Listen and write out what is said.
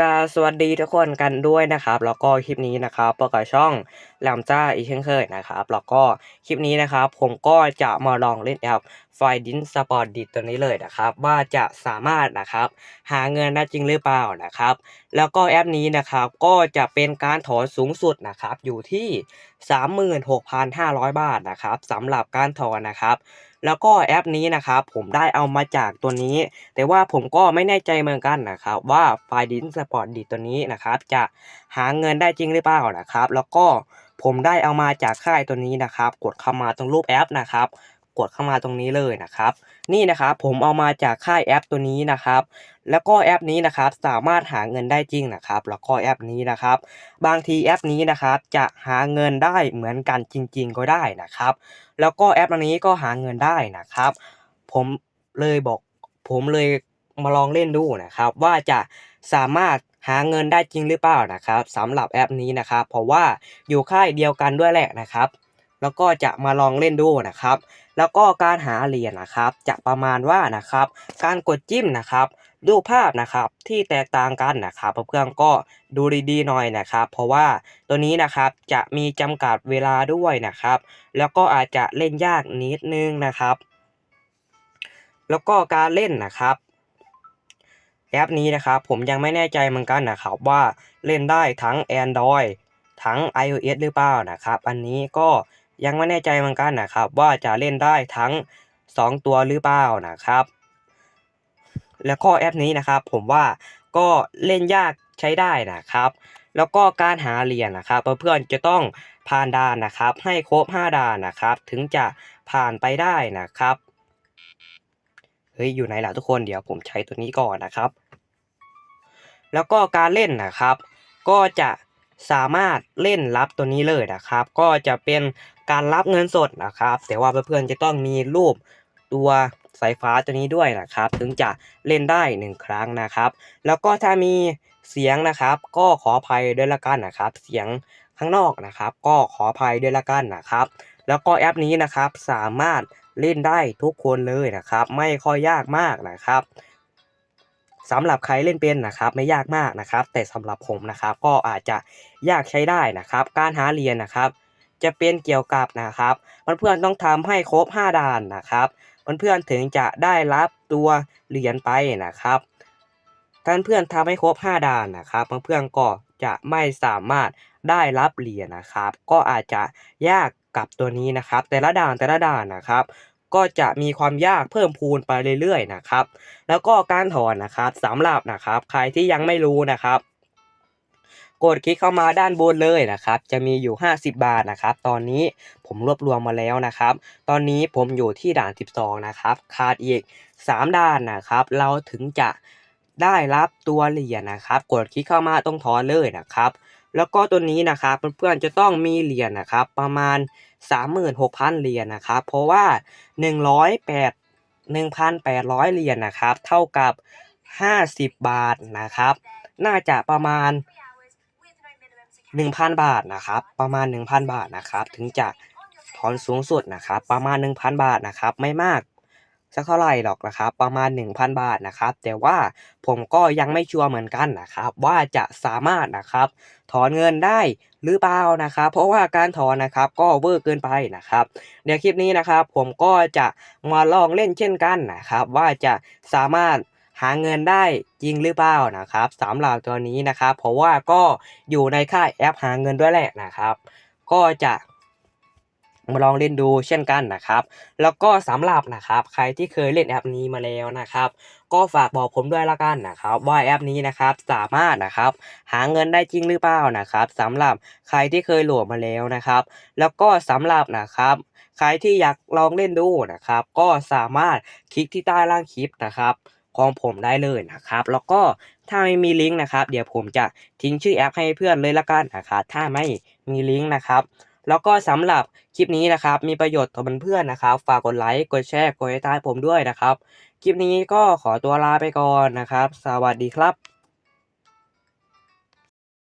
กาสวัสดีทุกคนกันด้วยนะครับ แล้วก็คลิปนี้นะครับประกอบช่องแหลมจ้าอีกเช่นเคยนะครับ แล้วก็คลิปนี้นะครับ ผมก็จะมาลองเล่นแอปไฟดินสปอร์ตดิตัวนี้เลยนะครับ ว่าจะสามารถนะครับ หาเงินได้จริงหรือเปล่านะครับ แล้วก็แอปนี้นะครับก็จะเป็นการถอนสูงสุดนะครับ อยู่ที่ 36,500 บาทนะครับสำหรับการถอนนะครับ แล้วก็แอปนี้นะครับผมได้เอามาจากตัวนี้ แต่ว่าผมก็ไม่แน่ใจเหมือนกันนะครับ ว่าไฟดินสปอร์ตดีตัวนี้นะครับ จะหาเงินได้จริงหรือเปล่านะครับ แล้วก็ผมได้เอามาจากค่ายตัวนี้นะครับ กดเข้ามาตรงรูปแอปนะครับ กดเข้ามาตรงนี้เลยนะครับ นี่นะครับผมเอามาจากค่ายแอปตัวนี้นะครับ แล้วก็แอปนี้นะครับสามารถหาเงินได้จริงนะครับ แล้วก็แอปนี้นะครับ บางทีแอปนี้นะครับจะหาเงินได้เหมือนกันจริง ๆ ก็ได้นะครับ แล้วก็แอปนนี้ก็หาเงินได้นะครับ ผมเลยบอกผมเลยมาลองเล่นดูนะครับ ว่าจะสามารถหาเงินได้จริงหรือเปล่านะครับสำหรับแอปนี้นะครับ เพราะว่าอยู่ค่ายเดียวกันด้วยแหละนะครับ แล้วก็จะมาลองเล่นดูนะครับ แล้วก็การหาเหรียญนะครับ จะประมาณว่านะครับ การกดจิ้มนะครับรูปภาพนะครับที่แตกต่างกันนะครับเพื่อนก็ดูดีๆหน่อยนะครับ เพราะว่าตัวนี้นะครับจะมีจำกัดเวลาด้วยนะครับ แล้วก็อาจจะเล่นยากนิดนึงนะครับ แล้วก็การเล่นนะครับ แอปนี้นะครับผมยังไม่แน่ใจเหมือนกันนะครับว่าเล่นได้ทั้ง Android ทั้ง iOS หรือเปล่านะครับ อันนี้ก็ ยังไม่แน่ใจเหมือนกันนะครับ ว่าจะเล่นได้ทั้ง 2 ตัวหรือเปล่านะครับ แล้วก็แอปนี้นะครับ ผมว่าก็เล่นยากใช้ได้นะครับ แล้วก็การหาเหรียญนะครับเพื่อนๆจะต้องผ่านด่านนะครับ ให้ครบ 5ด่านนะครับ ถึงจะผ่านไปได้นะครับเฮ้ยอยู่ไหนล่ะทุกคนเดี๋ยวผมใช้ตัวนี้ก่อนนะครับ แล้วก็การเล่นนะครับ ก็จะ สามารถเล่นรับตัวนี้เลยนะครับ ก็จะเป็นการรับเงินสดนะครับ แต่ว่าเพื่อนๆจะต้องมีรูปตัวสายฟ้าตัวนี้ด้วยนะครับ ถึงจะเล่นได้หนึ่งครั้งนะครับ แล้วก็ถ้ามีเสียงนะครับ ก็ขออภัยด้วยละกันนะครับ เสียงข้างนอกนะครับ ก็ขออภัยด้วยละกันนะครับ แล้วก็แอปนี้นะครับสามารถเล่นได้ทุกคนเลยนะครับ ไม่ค่อยยากมากนะครับ สำหรับใครเล่นเป็นนะครับไม่ยากมากนะครับ แต่สำหรับผมนะครับก็อาจจะยากใช้ได้นะครับ การหาเหรียญนะครับ จะเป็นเกี่ยวกับนะครับเพื่อนๆต้องทำให้ครบ 5 ด่านนะครับเพื่อนๆถึงจะได้รับตัวเหรียญไปนะครับถ้าเพื่อนทำให้ครบ 5 ด่านนะครับเพื่อนๆก็จะไม่สามารถได้รับเหรียญนะครับ ก็อาจจะยากกับตัวนี้นะครับ แต่ละด่านแต่ละด่านนะครับ ก็จะมีความยากเพิ่มพูนไปเรื่อยๆนะครับ แล้วก็การถอนนะครับสำหรับนะครับใครที่ยังไม่รู้นะครับ กดคลิกเข้ามาด้านบนเลยนะครับ จะมีอยู่ 50 บาทนะครับ ตอนนี้ผมรวบรวมมาแล้วนะครับ ตอนนี้ผมอยู่ที่ด่าน 12 นะครับขาดอีก 3ด่านนะครับ เราถึงจะได้รับตัวเหรียญนะครับ กดคลิกเข้ามาตรงถอนเลยนะครับ แล้วก็ตัวนี้นะครับเพื่อนๆจะต้องมีเหรียญนะครับ ประมาณ 36,000 เหรียญนะครับ เพราะว่า 108 1,800 เหรียญนะครับ เท่ากับ 50 บาทนะครับ น่าจะประมาณ 1,000 บาทนะครับ ประมาณ 1,000 บาทนะครับ ถึงจะถอนสูงสุดนะครับ ประมาณ 1,000 บาทนะครับ ไม่มาก สักเท่าไหร่หรอกนะครับ ประมาณ 1,000 บาทนะครับ แต่ว่าผมก็ยังไม่ชัวร์เหมือนกันนะครับ ว่าจะสามารถนะครับ ถอนเงินได้หรือเปล่านะครับ เพราะว่าการถอนนะครับก็เวอร์เกินไปนะครับเดี๋ยวคลิปนี้นะครับ ผมก็จะมาลองเล่นเช่นกันนะครับ ว่าจะสามารถหาเงินได้จริงหรือเปล่านะครับสำหรับตัวนี้นะครับ เพราะว่าก็อยู่ในค่ายแอปหาเงินด้วยแหละนะครับ ก็จะ มาลองเล่นดูเช่นกันนะครับ แล้วก็สำหรับนะครับใครที่เคยเล่นแอปนี้มาแล้วนะครับ ก็ฝากบอกผมด้วยละกันนะครับ ว่าแอปนี้นะครับสามารถนะครับหาเงินได้จริงหรือเปล่านะครับสำหรับใครที่เคยโหลดมาแล้วนะครับ แล้วก็สำหรับนะครับใครที่อยากลองเล่นดูนะครับ ก็สามารถคลิกที่ใต้ล่างคลิปนะครับของผมได้เลยนะครับ แล้วก็ถ้าไม่มีลิงก์นะครับ เดี๋ยวผมจะทิ้งชื่อแอปให้เพื่อนเลยละกันนะครับถ้าไม่มีลิงก์นะครับ แล้วก็สำหรับคลิปนี้นะครับ มีประโยชน์ต่อเพื่อนๆนะครับ ฝากกดไลค์กดแชร์กดติดตามผมด้วยนะครับ คลิปนี้ก็ขอตัวลาไปก่อนนะครับ สวัสดีครับ